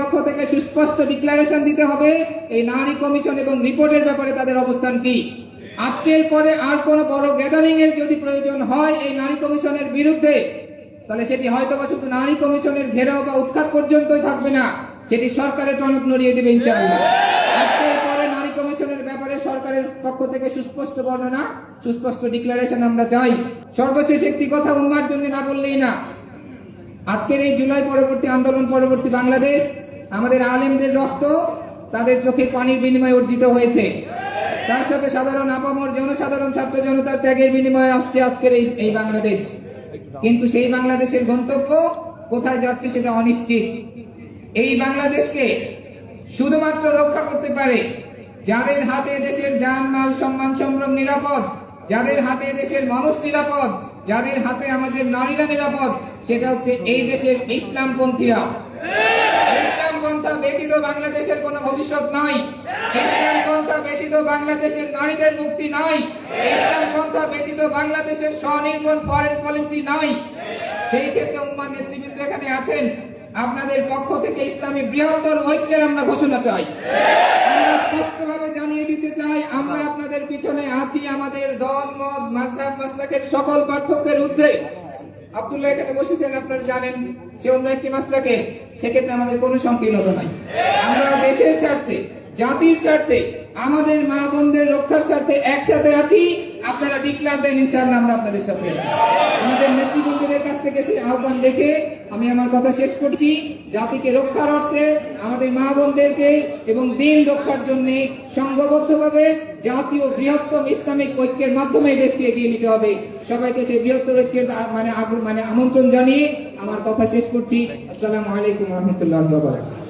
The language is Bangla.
পক্ষ থেকে সুস্পষ্ট ডিক্লারেশন দিতে হবে, এই নারী কমিশন এবং রিপোর্টের ব্যাপারে তাদের অবস্থান কি? আজকের পরে আর কোনো বড় গ্যাদারিং এর যদি প্রয়োজন হয় এই নারী কমিশনের বিরুদ্ধে, তাহলে সেটি হয়তো বা শুধু নারী কমিশনের ঘেরাও বা উৎখাত পর্যন্তই থাকবে না, সেটি সরকারের টনক নড়িয়ে দেবে ইনশাআল্লাহ। আজকের পরে নারী কমিশনের ব্যাপারে সরকারের পক্ষ থেকে সুস্পষ্ট বর্ণনা, সুস্পষ্ট ডিক্লারেশন আমরা চাই। সর্বশেষ একটি কথা উম্মার জন্য না বললেই না। আজকের এই জুলাই পরবর্তী আন্দোলন পরবর্তী বাংলাদেশ আমাদের আলেমদের রক্ত তাদের চোখে পানির বিনিময়ে অর্জিত হয়েছে। তার সাথে সাধারণ আপামর জনসাধারণ ছাত্র জনতার ত্যাগের বিনিময়ে আসছে আজকের এই এই বাংলাদেশ। কিন্তু সেই বাংলাদেশের গন্তব্য কোথায় যাচ্ছে সেটা অনিশ্চিত। এই বাংলাদেশকে শুধুমাত্র রক্ষা করতে পারে যাদের হাতে দেশের জানমাল, সম্মান, সম্ভ্রম নিরাপদ, যাদের হাতে দেশের মানুষ নিরাপদ, যাদের হাতে আমাদের নারীরা নিরাপদ, সেটা হচ্ছে এই দেশের ইসলামপন্থীরা। ইসলাম পন্থা ব্যতীত বাংলাদেশের কোনো ভবিষ্যৎ নাই। ইসলাম পন্থা ব্যতীত বাংলাদেশের নারীদের মুক্তি নাই। ইসলাম পন্থা ব্যতীত বাংলাদেশের স্বনির্ভর ফরেন পলিসি নাই। সেই ক্ষেত্রে উম্মার নেতৃবৃন্দ এখানে আছেন। আপনাদের পক্ষ থেকে ইসলামী বৃহত্তর ঐক্যের আমরা ঘোষণা চাই। আমরা স্পষ্টভাবে জানিয়ে দিতে চাই, আমরা আপনাদের পিছনে আছি আমাদের দল, মত, মাযহাব, মাসলাকের সকল পার্থক্যের ঊর্ধ্বে। আব্দুল্লাহ এখানে বসেছেন, আপনারা জানেন, সে অন্য একটি মাসলাকে, সেক্ষেত্রে আমাদের কোনো সংকীর্ণতা নাই। আমরা দেশের স্বার্থে, জাতির স্বার্থে, আমাদের মা বোনদের রক্ষার স্বার্থে একসাথে আছি। আপনারা ডিক্লার দেন, ইনশাআল্লাহ আমরা আপনাদের সাথে আমাদের নেতৃবৃন্দদের কাছ থেকে সেই আহ্বান দেখে আমি আমার কথা শেষ করছি। জাতিকে রক্ষার অর্থে আমাদের মা বোনদেরকে এবং দিন রক্ষার জন্য সংঘবদ্ধভাবে জাতীয় বৃহত্তম ইসলামিক ঐক্যের মাধ্যমে দেশকে এগিয়ে নিতে হবে। সবাইকে সেই বৃহত্তর ঐক্যের মানে মানে আমন্ত্রণ জানিয়ে আমার কথা শেষ করছি। আসসালামু আলাইকুম রহমতুল্লাহ